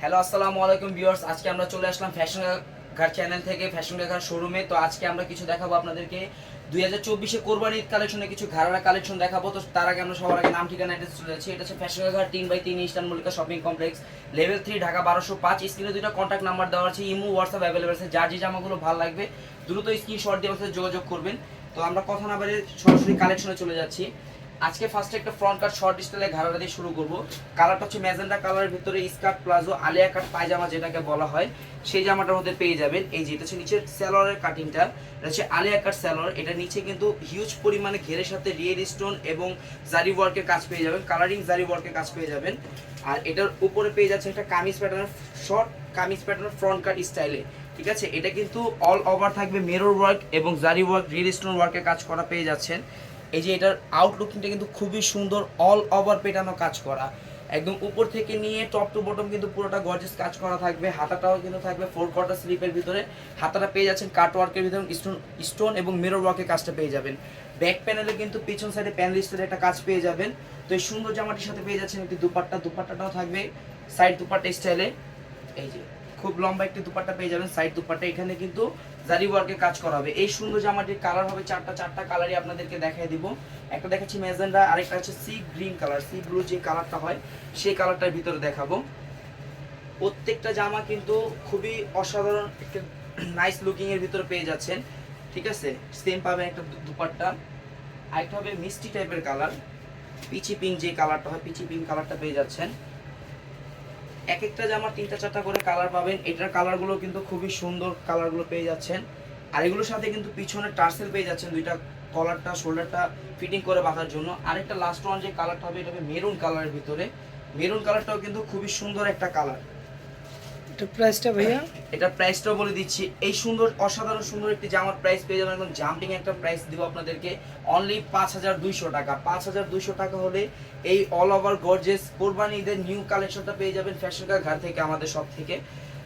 Hello আসসালামু আলাইকুম viewers. আজকে আমরা চলে আসলাম ফ্যাশন ঘাট চ্যানেল থেকে ফ্যাশন ঘাট শোরুমে তো আজকে আমরা কিছু দেখাবো আপনাদেরকে। দুই হাজার চব্বিশে কোরবানি কালেকশনে কিছু ঘাড়ারা কালেকশন দেখাবো। তো তার আগে আমরা সবার আগে নাম, ঠিকানা অ্যাড্রেস চলে যাচ্ছি। এটা হচ্ছে ফ্যাশন ঘাট তিন বাই তিন eastern Mallika shopping complex level three Dhaka বারোশো পাঁচ। স্ক্রিনে দুটো কন্ট্যাক্ট নাম্বার দেওয়া আছে। ইমো হোয়াটসঅ্যাপ অ্যাভেলেবেল আছে। যার যে জামাগুলো ভালো লাগবে, দ্রুত স্ক্রিনশট দিয়ে আমাদের যোগাযোগ করবেন। তো আমরা কথা না বাড়িয়ে সরাসরি কালেকশনে চলে যাচ্ছি। আজকে ফার্স্টে একটা ফ্রন্ট কাট শর্ট স্টাইলে ঘাড়াটা দিয়ে শুরু করব। কালারটা হচ্ছে ম্যাজেন্ডা কালারের ভিতরে skirt palazzo, Alia cut, pyjama যেটাকে বলা হয়, সেই জামাটার মধ্যে পেয়ে যাবেন। এই যে, এটা হচ্ছে নিচের স্যালোয়ারের কাটিংটা এটা হচ্ছে আলিয়া কাট স্যালোয়ার এটা নিচে কিন্তু হিউজ পরিমাণে ঘেরের সাথে রিয়েল স্টোন এবং জারি ওয়ার্কের কাজ পেয়ে যাবেন কালারিং জারি ওয়ার্কের কাজ পেয়ে যাবেন। আর এটার উপরে পেয়ে যাচ্ছে একটা কামিজ প্যাটার্নের শর্ট কামিজ প্যাটার্নের ফ্রন্ট কাট স্টাইলে ঠিক আছে? এটা কিন্তু অল ওভার থাকবে মেরর ওয়ার্ক এবং জারি ওয়ার্ক রিয়েল স্টোন ওয়ার্কের কাজ করা পেয়ে যাচ্ছেন। এই যে এটার আউটলুকিংটা কিন্তু খুবই সুন্দর অল ওভার পেটানো কাজ করা। একদম উপর থেকে নিয়ে টপ টু বটম কিন্তু পুরোটা গর্জেস কাজ করা থাকবে। হাতাটাও কিন্তু থাকবে ফোর কোয়ার্টার স্লিপের ভিতরে। হাতাটা পেয়ে যাচ্ছেন কাট ওয়ার্কের ভিতরে স্টোন স্টোন এবং মিরর ওয়ার্কের কাজটা পেয়ে যাবেন। ব্যাক প্যানেলে কিন্তু পিছন সাইডে প্যানেল স্টাইলের একটা কাজ পেয়ে যাবেন। তো এই সুন্দর জামাটির সাথে পেয়ে যাচ্ছেন একটি দুপাট্টা। দুপাট্টাটাও থাকবে সাইড দুপাট্টা স্টাইলে এই যে খুব লম্বা একটি দুপাট্টা পেয়ে যাবেন সাইড দুপাট্টা। এখানে কিন্তু জারি ওয়ার্কের কাজ করা হবে। এই সুন্দর জামাটির কালার হবে চারটা চারটা কালারই আপনাদেরকে দেখাই দিব। একটা দেখাচ্ছি ম্যাজেন্ডা আরেকটা হচ্ছে sea green colour sea blue যে কালারটা হয়, সেই কালারটার ভিতরে দেখাবো। প্রত্যেকটা জামা কিন্তু খুবই অসাধারণ একটা নাইস লুকিং এর ভিতরে পেয়ে যাচ্ছেন। ঠিক আছে? সেম পাবেন একটা দুপাট্টা। আরেকটা হবে মিষ্টি টাইপের কালার পিচি পিঙ্ক যে কালারটা হয় পিচি পিঙ্ক কালারটা পেয়ে যাচ্ছেন। এক একটা জামা তিনটা চারটা করে কালার পাবেন। এটার কালারগুলো কিন্তু খুবই সুন্দর কালারগুলো পেয়ে যাচ্ছেন। আর এগুলোর সাথে কিন্তু পিছনে টার্সেল পেয়ে যাচ্ছেন দুইটা কলারটা শোল্ডারটা ফিটিং করে বাঁধার জন্য। আরেকটা লাস্ট ওয়ান যে কালারটা হবে, এটা হবে মেরুন কালারের ভিতরে। মেরুন কালারটাও কিন্তু খুবই সুন্দর একটা কালার এটা প্রাইসটা ভাইয়া। এটা প্রাইসটাও বলে দিচ্ছি। এই সুন্দর, অসাধারণ সুন্দর একটি জামার প্রাইস পেয়ে যাবেন একদম জাম্পিং একটা প্রাইস দিব আপনাদেরকে। অনলি পাঁচ হাজার দুইশো টাকা। পাঁচ হাজার দুইশো টাকা হলে এই অল ওভার গর্জেস কোরবানি ঈদের নিউ কালেকশনটা পেয়ে যাবেন ফ্যাশন ঘাট থেকে, আমাদের সব থেকে।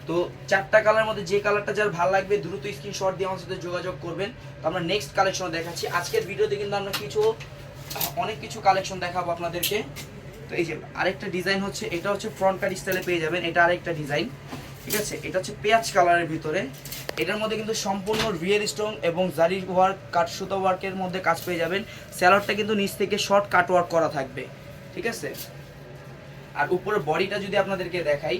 তো চারটা কালার মধ্যে যে কালারটা যার ভালো লাগবে, দ্রুত স্ক্রিনশট দিয়ে আমার সাথে যোগাযোগ করবেন। তো আমরা নেক্সট কালেকশন দেখাচ্ছি। আজকের ভিডিওতে কিন্তু আমরা কিছু, অনেক কিছু কালেকশন দেখাবো আপনাদেরকে। তো এই যে আরেকটা ডিজাইন হচ্ছে, এটা হচ্ছে ফ্রন্ট কাট স্টাইলে পেয়ে যাবেন, এটা আরেকটা ডিজাইন ঠিক আছে? এটা হচ্ছে পেঁয়াজ কালারের ভিতরে। এটার মধ্যে কিন্তু সম্পূর্ণ রিয়েল স্টোন এবং জারি ওয়ার্ক কাট সুতো ওয়ার্কের মধ্যে কাজ পেয়ে যাবেন। স্যালাডটা কিন্তু নিচ থেকে শর্ট কাট ওয়ার্ক করা থাকবে, ঠিক আছে? আর উপরের বডিটা যদি আপনাদেরকে দেখাই,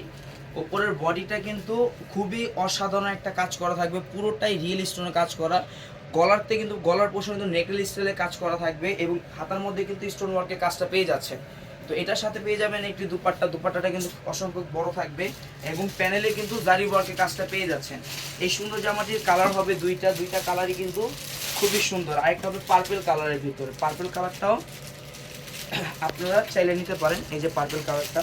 উপরের বডিটা কিন্তু খুবই অসাধারণ একটা কাজ করা থাকবে, পুরোটাই রিয়েল স্টোনের কাজ করা। গলারতে কিন্তু, গলার পোর্শন কিন্তু নেকল স্টাইলে কাজ করা থাকবে এবং হাতার মধ্যে কিন্তু স্টোন ওয়ার্কের কাজটা পেয়ে যাচ্ছে তো এটার সাথে পেয়ে যাবেন একটি দুপাট্টা। দুপাট্টাটা কিন্তু অসংখ্য বড় থাকবে এবং প্যানেলে কিন্তু জারি ওয়ার্কের কাজটা পেয়ে যাচ্ছেন। এই সুন্দর জামাটির কালার হবে দুইটা। দুইটা কালারই কিন্তু খুবই সুন্দর। আরেকটা হবে পার্পেল কালারের ভিতরে। পার্পেল কালারটাও আপনারা চাইলে নিতে পারেন। এই যে পার্পেল কালারটা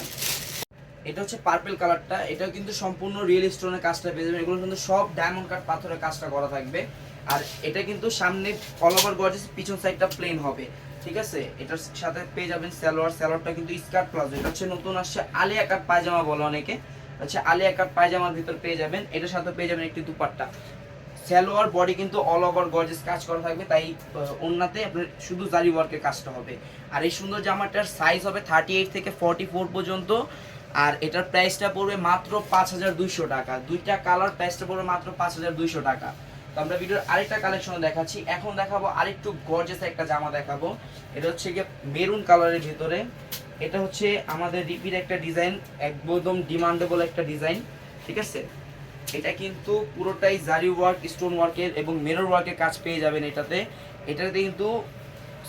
এটা হচ্ছে পার্পেল কালারটা এটাও কিন্তু সম্পূর্ণ রিয়েল স্টোনের কাজটা পেয়ে যাবেন। এগুলো কিন্তু সব ডায়মন্ড কাট পাথরের কাজটা করা থাকবে। আর এটা কিন্তু সামনে অল ওভার গর্জেস পিছন সাইডটা প্লেন হবে। ঠিক আছে? এটার সাথে পেয়ে যাবেন সালোয়ার। সালোয়ারটা কিন্তু স্কার্ট প্লাজো। এটা হচ্ছে নতুন আসছে আলিয়া কাট পায়জামা বলে অনেকে। হচ্ছে আলিয়া কাট পায়জামার ভিতর পেয়ে যাবেন। এটার সাথে পেয়ে যাবেন একটি দুপাট্টা। সালোয়ার বডি কিন্তু অল ওভার গর্জেস কাজ করা থাকবে। তাই ওনাতে আপনার শুধু জারি ওয়ার্কের কাজটা হবে। আর এই সুন্দর জামাটার সাইজ হবে থার্টি এইট থেকে ফর্টি ফোর পর্যন্ত। আর এটার প্রাইসটা পড়বে মাত্র পাঁচ হাজার দুইশো টাকা। দুইটা কালার প্রাইসটা পড়বে মাত্র পাঁচ হাজার দুইশো টাকা। তো আমরা ভিডিওর আরেকটা কালেকশন দেখাচ্ছি। এখন দেখাবো আরেকটু গর্জেস একটা জামা দেখাবো। এটা হচ্ছে গিয়ে মেরুন কালারের ভিতরে। এটা হচ্ছে আমাদের রিপির একটা ডিজাইন একদম ডিমান্ডেবল একটা ডিজাইন ঠিক আছে? এটা কিন্তু পুরোটাই জারি ওয়ার্ক স্টোন ওয়ার্কের এবং মিরর ওয়ার্কের কাজ পেয়ে যাবেন এটাতে। এটাতে কিন্তু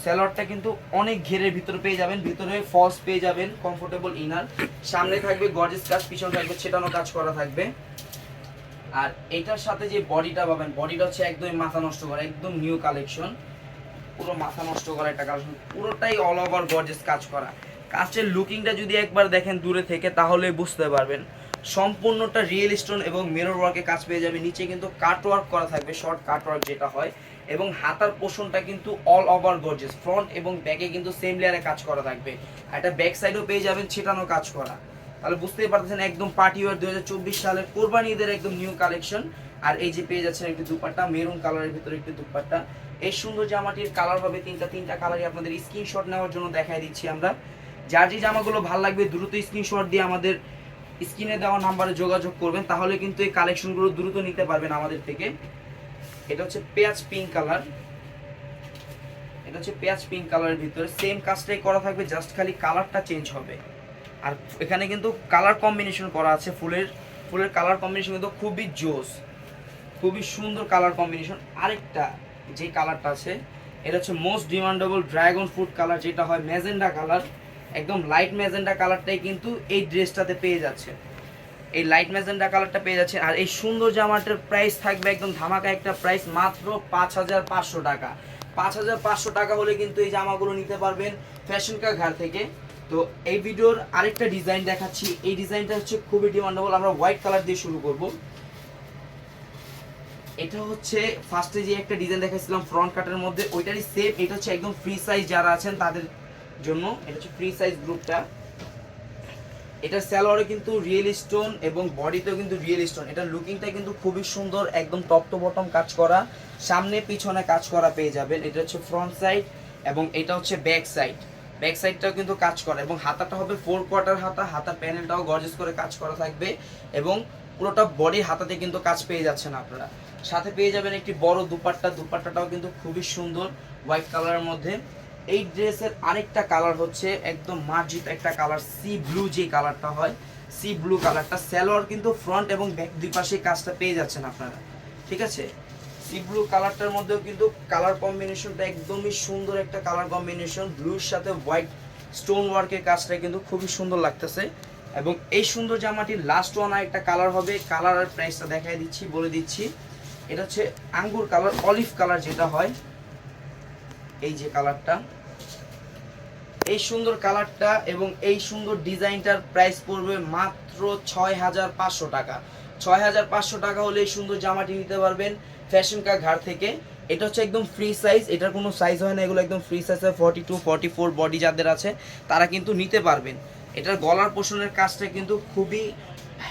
স্যালোয়ারটা কিন্তু অনেক ঘেরের ভিতরে পেয়ে যাবেন, ভিতরে ফলস পেয়ে যাবেন কমফোর্টেবল ইনার সামনে থাকবে গর্জেস কাজ, পিছনে থাকবে ছেটানো কাজ করা থাকবে। আর এটার সাথে যে বডিটা পাবেন বডিটা হচ্ছে একদমই মাথা নষ্ট করা, একদম নিউ কালেকশন পুরো মাথা নষ্ট করা একটা কালেকশন পুরোটাই অল ওভার গর্জেস কাজ করা। কাজের লুকিংটা যদি একবার দেখেন দূরে থেকে, তাহলে বুঝতে পারবেন। সম্পূর্ণটা রিয়েল স্টোন এবং মিরর ওয়ার্কে কাজ পেয়ে যাবে নিচে কিন্তু কাট ওয়ার্ক করা থাকবে শর্ট কাট ওয়ার্ক যেটা হয়। এবং হাতার পোষণটা কিন্তু অল ওভার গর্জেস ফ্রন্ট এবং ব্যাকে কিন্তু সেম লেয়ারে কাজ করা থাকবে। একটা ব্যাক সাইডও পেয়ে যাবেন, ছিটানো কাজ করা। তাহলে বুঝতেই পারতেছেন, একদম পার্টি ওয়ার দুই সালের কোরবানি ঈদের একদম নিউ কালেকশন আর এই যে পেয়ে যাচ্ছেন একটি দুপাট্টা মেরুন কালারের ভিতরে একটি দুপাট্টা। এই সুন্দর জামাটির কালার হবে তিনটা তিনটা কালারই আপনাদের স্ক্রিনশট নেওয়ার জন্য দেখাই দিচ্ছি আমরা। যার যে জামাগুলো ভালো লাগবে দ্রুত স্ক্রিনশট দিয়ে আমাদের স্ক্রিনে দেওয়া নাম্বারে যোগাযোগ করবেন, তাহলে কিন্তু এই কালেকশনগুলো দ্রুত নিতে পারবেন আমাদের থেকে। এটা হচ্ছে পেঁয়াজ পিঙ্ক কালার এটা হচ্ছে পেঁয়াজ পিঙ্ক কালারের ভিতরে। সেম কাজটাই করা থাকবে জাস্ট খালি কালারটা চেঞ্জ হবে। আর এখানে কিন্তু কালার কম্বিনেশন করা আছে ফুলের ফুলের কালার কম্বিনেশন কিন্তু খুবই জোস, খুবই সুন্দর কালার কম্বিনেশন আরেকটা যে কালারটা আছে, এটা হচ্ছে most demandable dragon fruit colour যেটা হয় ম্যাজেন্ডা কালার একদম লাইট ম্যাজেন্ডা কালারটাই কিন্তু এই ড্রেসটাতে পেয়ে যাচ্ছে। এই লাইট ম্যাজেন্ডা কালারটা পেয়ে যাচ্ছে। আর এই সুন্দর জামাটার প্রাইস থাকবে একদম ধামাকা একটা প্রাইস মাত্র পাঁচ হাজার পাঁচশো টাকা। পাঁচ হাজার পাঁচশো টাকা হলে কিন্তু এই জামাগুলো নিতে পারবেন ফ্যাশন কা ঘর থেকে। তো এই ভিডিওর আরেকটা ডিজাইন দেখাচ্ছি। এই ডিজাইনটা হচ্ছে খুবই ডিমান্ডেবল আমরা হোয়াইট কালার দিয়ে শুরু করব। এটা হচ্ছে ফার্স্টে যে একটা ডিজাইন দেখাচ্ছিলাম ফ্রন্ট কাটের মধ্যে, ওইটারই সেম এটা হচ্ছে একদম ফ্রি সাইজ যারা আছেন তাদের জন্য। এটা হচ্ছে ফ্রি সাইজ গ্রুপটা এটা স্যালোয়ারে কিন্তু রিয়েল স্টোন এবং বডিতেও কিন্তু রিয়েল স্টোন এটা লুকিংটা কিন্তু খুবই সুন্দর, একদম টপ টু বটম কাজ করা। সামনে পিছনে কাজ করা পেয়ে যাবেন। এটা হচ্ছে ফ্রন্ট সাইড এবং এটা হচ্ছে ব্যাক সাইড ব্যাক সাইডটাও কিন্তু কাজ করা এবং হাতাটা হবে ফোর কোয়ার্টার হাতা, হাতার প্যানেলটাও গর্জেস করে কাজ করা থাকবে এবং পুরোটা বডি হাতাতে কিন্তু কাজ পেয়ে যাচ্ছেন আপনারা। সাথে পেয়ে যাবেন একটি বড় দুপাট্টা, দুপাট্টাটাও কিন্তু খুবই সুন্দর হোয়াইট কালারের মধ্যে। এই ড্রেসের আরেকটা কালার হচ্ছে একদম মার্জিত একটা কালার সি ব্লু যে কালারটা হয় সি ব্লু কালারটা স্যালোয়ার কিন্তু ফ্রন্ট এবং ব্যাক দুই পাশে কাজটা পেয়ে যাচ্ছেন আপনারা। ঠিক আছে? ব্লু কালারটার মধ্যেও কিন্তু কালার কম্বিনেশনটা একদমই সুন্দর একটা কালার কম্বিনেশন। ব্লুর সাথে হোয়াইট স্টোন ওয়ার্কের কাজটা কিন্তু খুবই সুন্দর লাগতেছে। এবং এই সুন্দর জামাটির লাস্ট ওয়ান একটা কালার হবে। কালার আর প্রাইসটা দেখাই দিচ্ছি, বলে দিচ্ছি। এটা হচ্ছে আঙ্গুর কালার অলিভ কালার যেটা হয়। এই যে কালারটা এই সুন্দর কালারটা এবং এই সুন্দর ডিজাইনটার প্রাইস পড়বে মাত্র ছয় হাজার পাঁচশো টাকা। ছয় হাজার পাঁচশো টাকা হলে সুন্দর জামাটি নিতে পারবেন ফ্যাশন কা ঘাট থেকে। এটা হচ্ছে একদম ফ্রি সাইজ এটার কোনো সাইজ হয় না, এগুলো একদম ফ্রি সাইজ হয় forty two forty four body যাদের আছে, তারা কিন্তু নিতে পারবেন। এটার গলার পোষণের কাজটা কিন্তু খুবই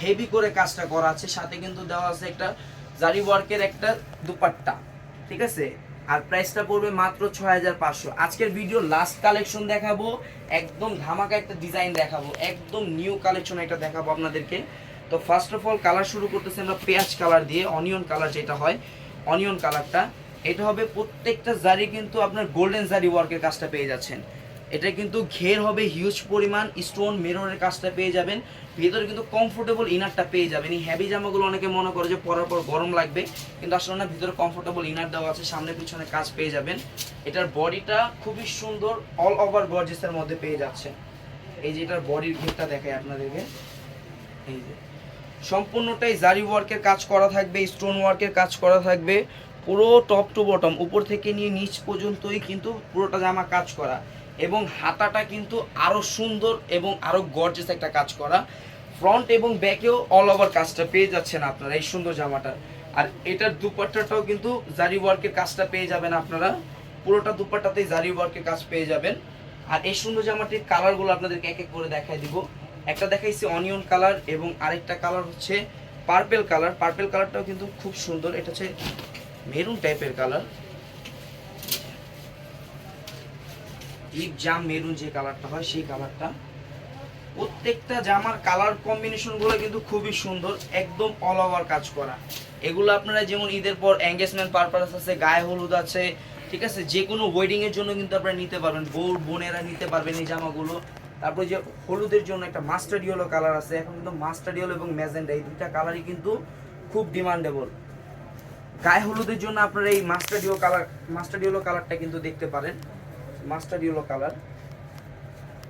হেভি করে কাজটা করা আছে, সাথে কিন্তু দেওয়া আছে একটা জারি ওয়ার্কের একটা দুপাট্টা, ঠিক আছে? আর প্রাইসটা পড়বে মাত্র ছয় হাজার পাঁচশো। আজকের ভিডিও লাস্ট কালেকশন দেখাবো, একদম ধামাকা একটা ডিজাইন দেখাবো, একদম নিউ কালেকশন একটা দেখাবো আপনাদেরকে। তো ফার্স্ট অফ অল কালার শুরু করতেছি আমরা পেঁয়াজ কালার দিয়ে অনিয়ন কালার যেটা হয় অনিয়ন কালারটা এটা হবে প্রত্যেকটা জারি কিন্তু আপনার গোল্ডেন জারি ওয়ার্কের কাজটা পেয়ে যাচ্ছেন। এটা কিন্তু ঘের হবে হিউজ পরিমাণ স্টোন মেররের কাজটা পেয়ে যাবেন। ভেতরে কিন্তু কমফোর্টেবল ইনারটা পেয়ে যাবেন। এই হ্যাভি জামাগুলো অনেকে মনে করে যে পরার পর গরম লাগবে, কিন্তু আসলে না, ভিতরে কমফোর্টেবল ইনার দেওয়া আছে, সামনে পিছনে কাজ পেয়ে যাবেন। এটার বডিটা খুবই সুন্দর অল ওভার গর্জেসের মধ্যে পেয়ে যাচ্ছে এই যে এটার বডির ঘেরটা দেখায় আপনাদেরকে। এই যে। সম্পূর্ণটাই জারি ওয়ার্কের কাজ করা থাকবে, স্টোন ওয়ার্কের কাজ করা থাকবে, পুরো টপ টু বটম, উপর থেকে নিয়ে নিচ পর্যন্তই কিন্তু পুরোটা জামা কাজ করা এবং হাতাটা কিন্তু আরও সুন্দর এবং আরও গর্জেস একটা কাজ করা। ফ্রন্ট এবং ব্যাকেও অল ওভার কাজটা পেয়ে যাচ্ছেন আপনারা এই সুন্দর জামাটা। আর এটার দুপাট্টাটাও কিন্তু জারি ওয়ার্কের কাজটা পেয়ে যাবেন আপনারা। পুরোটা দুপাট্টাতেই জারি ওয়ার্কের কাজ পেয়ে যাবেন। আর এই সুন্দর জামাটির কালারগুলো আপনাদেরকে এক এক করে দেখাই দিব। একটা দেখাইছি অনিয়ন কালার এবং আরেকটা কালার হচ্ছে পার্পেল কালার পার্পেল কালারটাও কিন্তু খুব সুন্দর। এটা হচ্ছে মেরুন টাইপের কালার ডিপ জাম মেরুন যে কালারটা হয়, সেই কালারটা প্রত্যেকটা জামার কালার কম্বিনেশনগুলো কিন্তু খুবই সুন্দর, একদম অল ওভার কাজ করা। এগুলো আপনারা যেমন ঈদের পর এঙ্গেজমেন্ট পারপাস আছে, গায়ে হলুদ আছে, ঠিক আছে? যে কোনো ওয়েডিং এর জন্য কিন্তু আপনারা নিতে পারবেন। বউ বোনেরা নিতে পারবেন এই জামাগুলো। তারপরে যে হলুদের জন্য একটা মাস্টার ইয়েলো কালার আছে, এখন কিন্তু মাস্টার ইয়েলো এবং ম্যাজেন্ডা এই দুইটা কালারই কিন্তু খুব ডিমান্ডেবল গায়ে হলুদের জন্য আপনারা এই master yellow colour master yellow কালারটা কিন্তু দেখতে পারেন। মাস্টার ইয়েলো কালার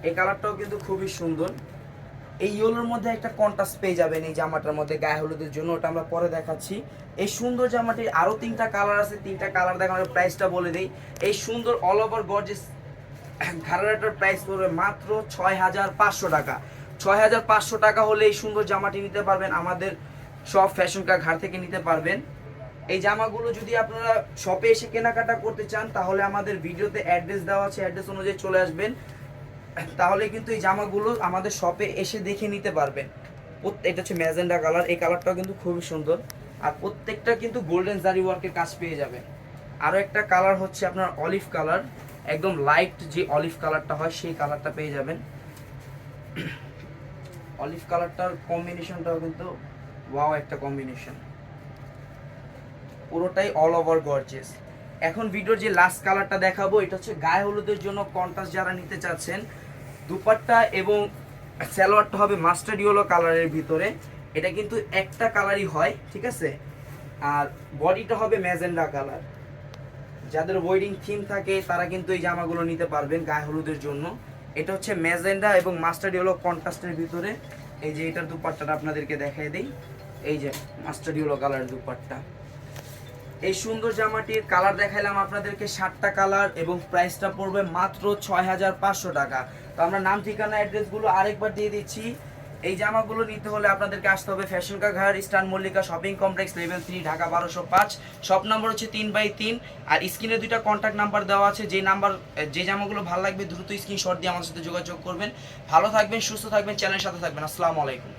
এই কালারটাও কিন্তু খুবই সুন্দর। এই ইয়েলোর মধ্যে একটা কন্ট্রাস্ট পেয়ে যাবেন এই জামাটার মধ্যে গায়ে হলুদের জন্য, ওটা আমরা পরে দেখাচ্ছি। এই সুন্দর জামাটির আরও তিনটা কালার আছে, তিনটা কালার দেখানোর প্রাইসটা বলে দিই। এই সুন্দর অল ওভার গর্জেস ঘাড়াটার প্রাইস পড়বে মাত্র ছয় হাজার পাঁচশো টাকা। ছয় হাজার পাঁচশো টাকা হলে এই সুন্দর জামাটি নিতে পারবেন। আমাদের সব ফ্যাশন কা ঘাট থেকে নিতে পারবেন। এই জামাগুলো যদি আপনারা শপে এসে কেনাকাটা করতে চান, তাহলে আমাদের ভিডিওতে অ্যাড্রেস দেওয়া আছে। অ্যাড্রেস অনুযায়ী চলে আসবেন। তাহলে কিন্তু এই জামাগুলো আমাদের শপে এসে দেখে নিতে পারবেন। এটা হচ্ছে ম্যাজেন্ডা কালার এই কালারটাও কিন্তু খুবই সুন্দর। আর প্রত্যেকটা কিন্তু গোল্ডেন জারি ওয়ার্কের কাজ পেয়ে যাবেন। আরও একটা কালার হচ্ছে আপনার অলিভ কালার একদম লাইট যে অলিভ কালারটা হয়, সেই কালারটা পেয়ে যাবেন। অলিভ কালারটার কম্বিনেশনটাও কিন্তু ওয়াও একটা কম্বিনেশন পুরোটাই অল ওভার গর্জেস এখন ভিডিওর যে লাস্ট কালারটা দেখাবো, এটা হচ্ছে গায়ে হলুদের জন্য কন্ট্রাস্ট যারা নিতে চাচ্ছেন, দুপাট্টা এবং স্যালোয়ারটা হবে মাস্টার্ড ইয়েলো কালারের ভিতরে। এটা কিন্তু একটা কালারই হয়, ঠিক আছে? আর বডিটা হবে ম্যাজেন্ডা কালার যাদের ওয়েডিং থিম থাকে, তারা কিন্তু এই জামাগুলো নিতে পারবেন গায়ে হলুদের জন্য। এটা হচ্ছে ম্যাজেন্ডা এবং মাস্টার্ড ইয়েলো কন্ট্রাস্টের ভিতরে। এই যে এটার দুপাট্টাটা আপনাদেরকে দেখাই দিই। এই যে মাস্টার্ড ইয়েলো কালারের দুপাট্টা। এই সুন্দর জামাটির কালার দেখাইলাম আপনাদেরকে, সাতটা কালার এবং প্রাইসটা পড়বে মাত্র ছয় হাজার পাঁচশো টাকা। তো আমরা নাম, ঠিকানা অ্যাড্রেসগুলো আরেকবার দিয়ে দিচ্ছি। এই জামাগুলো নিতে হলে আপনাদেরকে আসতে হবে ফ্যাশন কা স্টান eastern Mallika shopping complex, level three, Dhaka বারোশো পাঁচ। শপ নাম্বার হচ্ছে তিন বাই তিন। আর স্ক্রিনে দুইটা কন্ট্যাক্ট নাম্বার দেওয়া আছে, যে নাম্বার যে জামাগুলো ভালো লাগবে দ্রুত স্ক্রিনশট দিয়ে আমাদের সাথে যোগাযোগ করবেন। ভালো থাকবেন, সুস্থ থাকবেন চ্যানেলের সাথে থাকবেন। আসসালামু আলাইকুম।